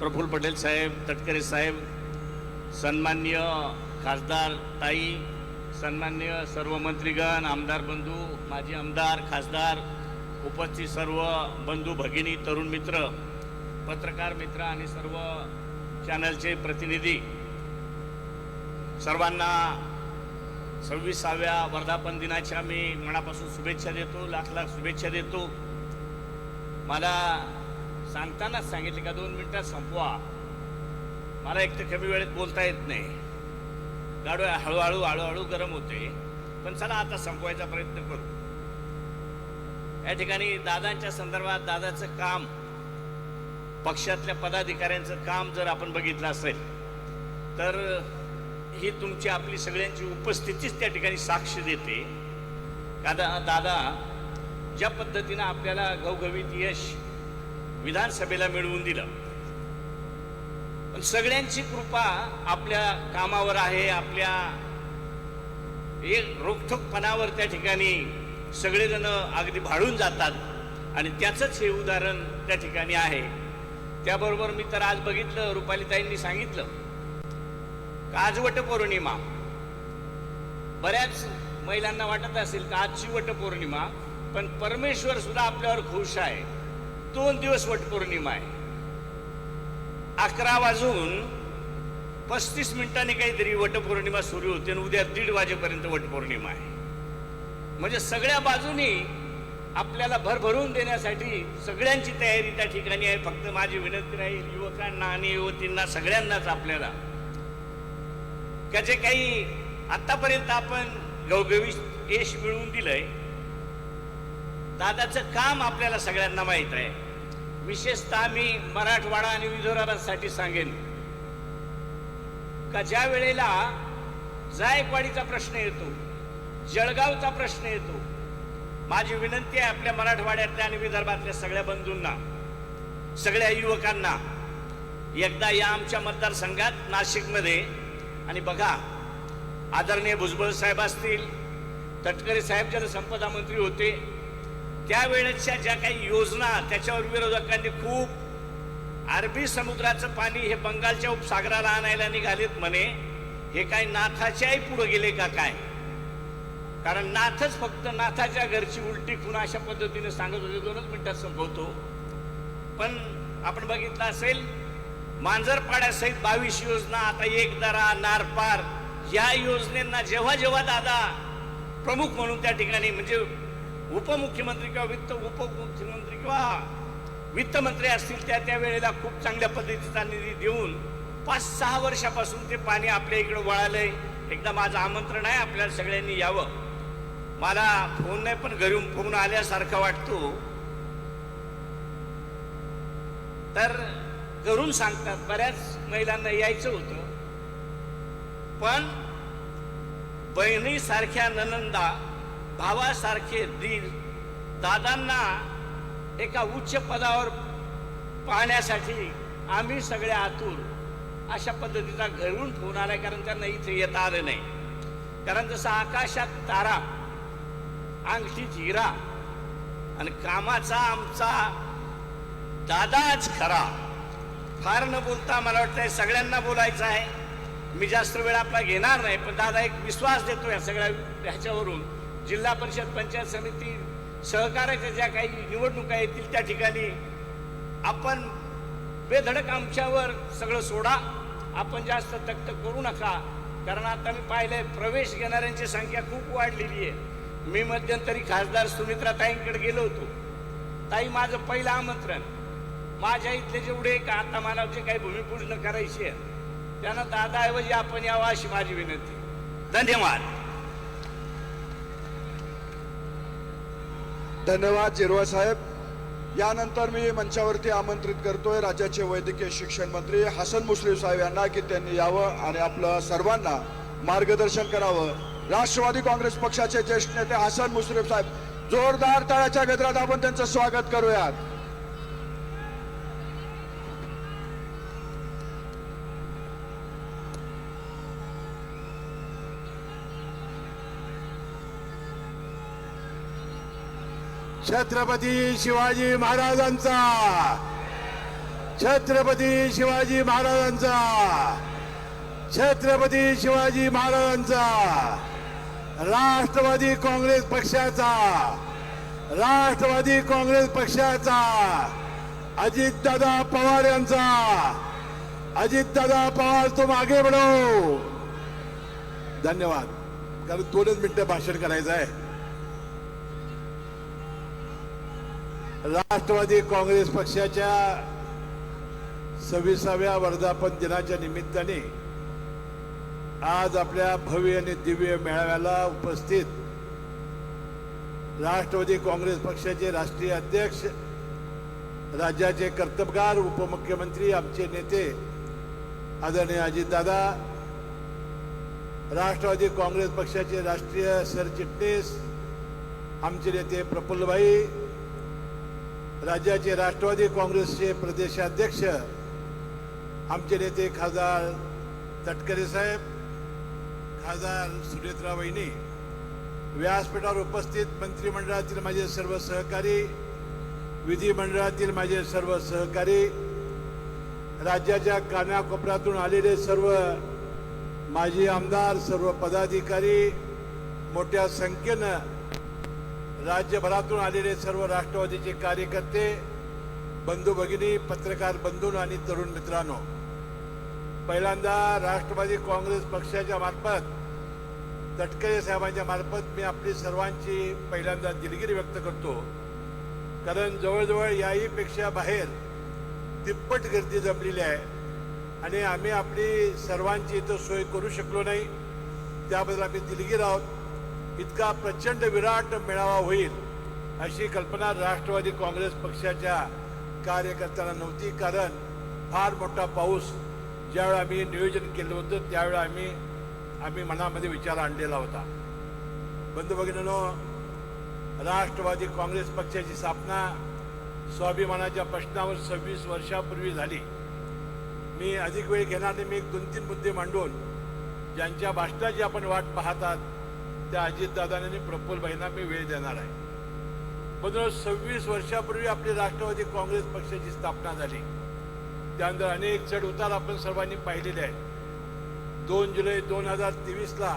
प्रफुल्ल पटेल साहेब तटकरे साहेब सन्मान्य खासदार ताई सन्मान्य सर्व मंत्रीगण आमदार बंधू माजी आमदार खासदार उपस्थित सर्व बंधू भगिनी तरुण मित्र पत्रकार मित्र आणि सर्व चॅनलचे प्रतिनिधी. सर्वांना सव्वीसाव्या वर्धापन दिनाच्या मी मनापासून शुभेच्छा देतो लाख लाख शुभेच्छा देतो. मला सांगतानाच सांगितले का दोन मिनिटात संपवा. मला एक तर कमी वेळेत बोलता येत नाही. गाडो हळूहळू हळूहळू गरम होते. पण चला आता संपवायचा प्रयत्न करू. या ठिकाणी दादांच्या संदर्भात दादाचं काम पक्षातल्या पदाधिकाऱ्यांचं काम जर आपण बघितलं असेल तर ही तुमची आपली सगळ्यांची उपस्थितीच त्या ठिकाणी साक्ष देते. दादा दादा ज्या पद्धतीनं आपल्याला घवघवीत यश विधानसभेला मिळवून दिलं. पण सगळ्यांची कृपा आपल्या कामावर आहे आपल्या एक रोखठोकपणावर त्या ठिकाणी सगळेजण अगदी भाळून जातात. आणि त्याचंच हे उदाहरण त्या ठिकाणी आहे. त्याबरोबर मी तर आज बघितलं रुपालीताईंनी सांगितलं. का आज वटपौर्णिमा बऱ्याच महिलांना वाटत असेल का आजची वटपौर्णिमा पण परमेश्वर सुद्धा आपल्यावर खुश आहे. दोन दिवस वटपौर्णिमा आहे. अकरा वाजून पस्तीस मिनिटांनी काहीतरी वटपौर्णिमा सुरू होते आणि उद्या दीड वाजेपर्यंत वटपौर्णिमा आहे. म्हणजे सगळ्या बाजूनी आपल्याला भरभरून देण्यासाठी सगळ्यांची तयारी त्या ठिकाणी आहे. फक्त माझी विनंती राहील युवकांना आणि युवतींना सगळ्यांनाच आपल्याला. का जे काही आतापर्यंत आपण गवगवी यश मिळवून दिलंय दादाचं काम आपल्याला सगळ्यांना माहीत आहे. विशेषतः मी मराठवाडा आणि विदर्भासाठी सांगेन. का ज्या वेळेला जायकवाडीचा प्रश्न येतो जळगावचा प्रश्न येतो माझी विनंती आहे आपल्या मराठवाड्यातल्या आणि विदर्भातल्या सगळ्या बंधूंना सगळ्या युवकांना एकदा या आमच्या मतदारसंघात नाशिकमध्ये आणि बघा आदरणीय भुजबळ साहेब असतील तटकरे साहेब जलसंपदा मंत्री होते त्यावेळेच्या ज्या काही योजना त्याच्यावर विरोधकांनी खूप अरबी समुद्राचं पाणी हे बंगालच्या उपसागराला आणायला निघालेत म्हणे. हे काय नाथाच्याही पुढे गेले का काय? कारण नाथच फक्त नाथाच्या घरची उलटी खुणा अशा पद्धतीने सांगत होते दोनच मिनिटात संपवतो. पण आपण बघितलं असेल मांजरपाड्यासहित बावीस योजना आता एक दरा नारपार या योजनेंना जेव्हा जेव्हा दादा प्रमुख म्हणून त्या ठिकाणी म्हणजे उपमुख्यमंत्री किंवा वित्त उपमुख्यमंत्री किंवा वित्तमंत्री असतील त्या त्या वेळेला खूप चांगल्या पद्धतीचा निधी देऊन पाच सहा वर्षापासून ते पाणी आपल्या इकडे वळालंय. एकदा माझं आमंत्रण आहे आपल्याला सगळ्यांनी यावं. मला फोन नाही पण घरून फोन आल्यासारखा वाटतो. तर घरून सांगतात बऱ्याच महिलांना यायचं होतं. पण बहिणीसारख्या ननंदा भावासारखे दीर दादांना एका उच्च पदावर पाहण्यासाठी आम्ही सगळे आतुर अशा पद्धतीचा घरून फोन आलाय कारण त्यांना इथे येता आलं नाही. कारण जसं आकाशात तारा अंगठीत हिरा आणि कामाचा आमचा दादाच खरा. फार न बोलता मला वाटतं सगळ्यांना बोलायचं आहे. मी जास्त वेळ आपला घेणार नाही पण दादा एक विश्वास देतो या सगळ्या ह्याच्यावरून. जिल्हा परिषद पंचायत समिती सहकार्याच्या ज्या काही निवडणुका येतील त्या ठिकाणी आपण बेधडक आमच्यावर सगळं सोडा. आपण जास्त तक्त करू नका. कारण आता मी पाहिलंय प्रवेश घेणाऱ्यांची संख्या खूप वाढलेली आहे. मी मध्यंतरी खासदार सुमित्रा ताईंकडे गेलो होतो. ताई माझं पहिलं आमंत्रण. माझ्या इथले जेवढे का आता मला जे काही भूमिपूजन करायची आहे त्यांना दादाऐवजी आपण यावं अशी माझी विनंती. धन्यवाद. धन्यवाद जिरवा साहेब. यानंतर मी मंचावरती आमंत्रित करतोय राज्याचे वैद्यकीय शिक्षण मंत्री हसन मुश्रीफ साहेब यांना की त्यांनी यावं आणि आपलं सर्वांना मार्गदर्शन करावं. राष्ट्रवादी काँग्रेस पक्षाचे ज्येष्ठ नेते हसन मुश्रीफ साहेब जोरदार तळाच्या गजरात आपण त्यांचं स्वागत करूयात. छत्रपती शिवाजी महाराजांचा. छत्रपती शिवाजी महाराजांचा. छत्रपती शिवाजी महाराजांचा. राष्ट्रवादी काँग्रेस पक्षाचा. राष्ट्रवादी काँग्रेस पक्षाचा. अजितदादा पवार यांचा. अजितदादा पवार तो मागे बढो. धन्यवाद. कारण दोनच मिनिटं भाषण करायचं आहे. राष्ट्रवादी काँग्रेस पक्षाच्या सव्वीसाव्या वर्धापन दिनाच्या निमित्ताने आज आपल्या भव्य आणि दिव्य मेळाव्याला उपस्थित राष्ट्रवादी काँग्रेस पक्षाचे राष्ट्रीय अध्यक्ष राज्याचे कर्तबगार उपमुख्यमंत्री आमचे नेते आदरणीय अजितदादा राष्ट्रवादी काँग्रेस पक्षाचे राष्ट्रीय सरचिटणीस आमचे नेते प्रफुल्लभाई राज्याचे राष्ट्रवादी काँग्रेसचे प्रदेशाध्यक्ष आमचे नेते खासदार तटकरे साहेब खासदार सुनेत्रा वहिनी व्यासपीठावर उपस्थित मंत्रिमंडळातील माझे सर्व सहकारी विधिमंडळातील माझे सर्व सहकारी राज्याच्या कानाकोपऱ्यातून आलेले सर्व माजी आमदार सर्व पदाधिकारी मोठ्या संख्येनं राज्यभरातून आलेले सर्व राष्ट्रवादीचे कार्यकर्ते बंधू भगिनी पत्रकार बंधून आणि तरुण मित्रांनो पहिल्यांदा राष्ट्रवादी काँग्रेस पक्षाच्या मार्फत तटकरे साहेबांच्या मार्फत मी आपली सर्वांची पहिल्यांदा दिलगिरी व्यक्त करतो. कारण जवळजवळ याहीपेक्षा बाहेर तिप्पट गर्दी जमलेली आहे आणि आम्ही आपली सर्वांची इथं सोय करू शकलो नाही. त्याबद्दल आम्ही दिलगीर आहोत. इतका प्रचंड विराट मेळावा होईल अशी कल्पना राष्ट्रवादी काँग्रेस पक्षाच्या कार्यकर्त्यांना नव्हती. कारण फार मोठा पाऊस ज्यावेळी आम्ही नियोजन केलं होतं त्यावेळी आम्ही आम्ही मनामध्ये विचार आणलेला होता. बंधू भगिनीनो राष्ट्रवादी काँग्रेस पक्षाची स्थापना स्वाभिमानाच्या प्रश्नावर सव्वीस वर्षापूर्वी झाली. मी अधिक वेळ घेणार नाही मी एक दोन तीन मुद्दे मांडून ज्यांच्या भाषणाची आपण वाट पाहतात त्या अजितदादांनी प्रफुल्लबाईंना मी वेळ देणार आहे. पण सव्वीस वर्षापूर्वी आपली राष्ट्रवादी काँग्रेस पक्षाची स्थापना झाली. त्यानंतर अनेक चढ उतार आपण सर्वांनी पाहिलेले आहेत. दोन जुलै दोन हजार तेवीसला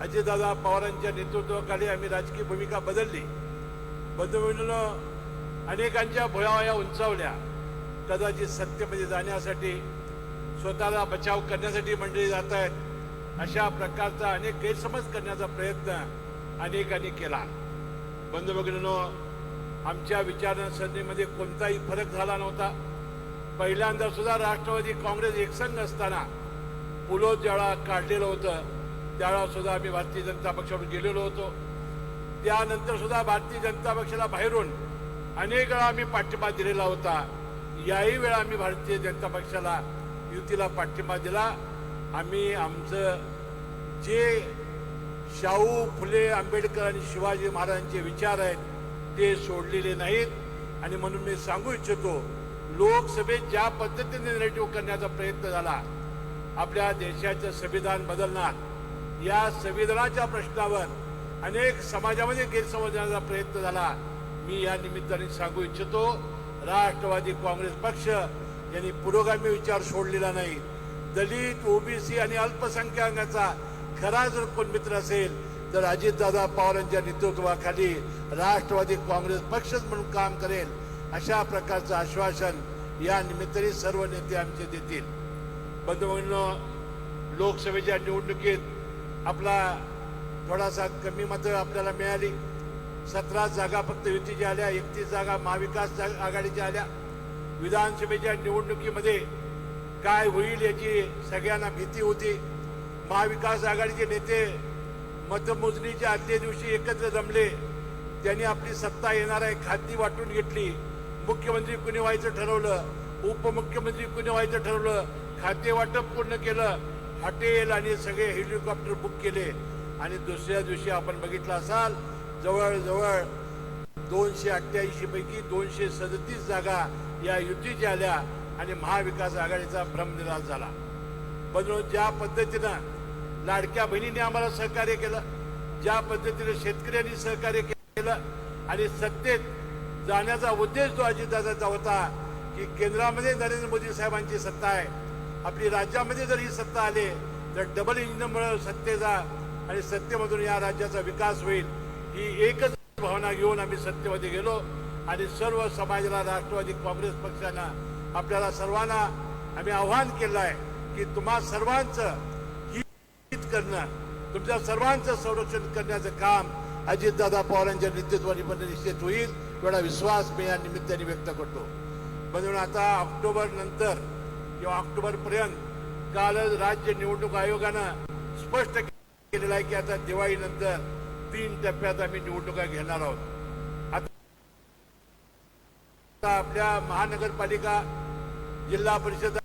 अजितदादा पवारांच्या नेतृत्वाखाली आम्ही राजकीय भूमिका बदलली. बदलून अनेकांच्या भुयावया उंचावल्या. कदाचित सत्तेमध्ये जाण्यासाठी स्वतःला बचाव करण्यासाठी मंडळी जात आहेत. अशा प्रकारचा अनेक गैरसमज करण्याचा प्रयत्न अनेकांनी केला. बंधू भगिनीनो आमच्या विचारसरणीमध्ये कोणताही फरक झाला नव्हता. पहिल्यांदा सुद्धा राष्ट्रवादी काँग्रेस एकसंघ असताना पुलो ज्यावेळा काढलेलं होतं. त्यावेळा सुद्धा आम्ही भारतीय जनता पक्षावर गेलेलो होतो. त्यानंतर सुद्धा भारतीय जनता पक्षाला बाहेरून अनेक वेळा आम्ही पाठिंबा दिलेला होता. याही वेळा आम्ही भारतीय जनता पक्षाला युतीला पाठिंबा दिला. आम्ही आमचं जे शाहू फुले आंबेडकर आणि शिवाजी महाराजांचे विचार आहेत ते सोडलेले नाहीत. आणि म्हणून मी सांगू इच्छितो लोकसभेत ज्या पद्धतीने नेरेटिव्ह करण्याचा प्रयत्न झाला आपल्या देशाचं संविधान बदलणार या संविधानाच्या प्रश्नावर अनेक समाजामध्ये गैरसमजण्याचा प्रयत्न झाला मी या निमित्ताने सांगू इच्छितो राष्ट्रवादी काँग्रेस पक्ष यांनी पुरोगामी विचार सोडलेला नाही. दलित ओबीसी आणि अल्पसंख्याकांचा खरा जर कोण मित्र असेल तर अजितदादा पवारांच्या नेतृत्वाखाली राष्ट्रवादी काँग्रेस पक्षच म्हणून काम करेल अशा प्रकारचं आश्वासन या निमित्ताने सर्व नेते आमचे देतील. बंधू लोकसभेच्या निवडणुकीत आपला थोडासा कमी मतं आपल्याला मिळाली. सतरा जागा फक्त युतीच्या आल्या एकतीस जागा महाविकास जा- आघाडीच्या आल्या. विधानसभेच्या निवडणुकीमध्ये काय होईल याची सगळ्यांना भीती होती. महाविकास आघाडीचे नेते मतमोजणीच्या आदल्या दिवशी एकत्र जमले. त्यांनी आपली सत्ता येणार आहे खाती वाटून घेतली. मुख्यमंत्री कुणी व्हायचं ठरवलं? उपमुख्यमंत्री कुणी व्हायचं ठरवलं? खाते वाटप पूर्ण केलं? हॉटेल आणि सगळे हेलिकॉप्टर बुक केले. आणि दुसऱ्या दिवशी आपण बघितलं असाल जवळजवळ दोनशे अठ्ठ्याऐंशी पैकी दोनशे सदतीस जागा या युतीच्या आल्या. आणि महाविकास आघाडीचा भ्रमनिराश झाला. म्हणून ज्या पद्धतीनं लाडक्या बहिणीने आम्हाला सहकार्य केलं ज्या पद्धतीने शेतकऱ्यांनी सहकार्य केलं आणि सत्तेत जाण्याचा उद्देश जो अजितदादाचा होता की केंद्रामध्ये नरेंद्र मोदी साहेबांची सत्ता आहे आपली राज्यामध्ये जर ही सत्ता आली तर डबल इंजिनमुळे सत्तेचा आणि सत्तेमधून या राज्याचा विकास होईल ही एकच भावना घेऊन आम्ही सत्तेमध्ये गेलो आणि सर्व समाजाला राष्ट्रवादी काँग्रेस पक्षानं आपल्याला सर्वांना आम्ही आव्हान केलं आहे की तुम्हा सर्वांचं हित करणं तुमच्या सर्वांचं संरक्षण करण्याचं काम अजितदादा पवारांच्या नेतृत्वाने पण निश्चित होईल एवढा विश्वास मी या निमित्ताने व्यक्त करतो. म्हणून आता ऑक्टोबर नंतर किंवा ऑक्टोबर पर्यंत कालच राज्य निवडणूक आयोगानं स्पष्ट केलेलं आहे की आता दिवाळीनंतर तीन टप्प्यात आम्ही निवडणुका घेणार आहोत. आता आपल्या महानगरपालिका जिल्हा परिषद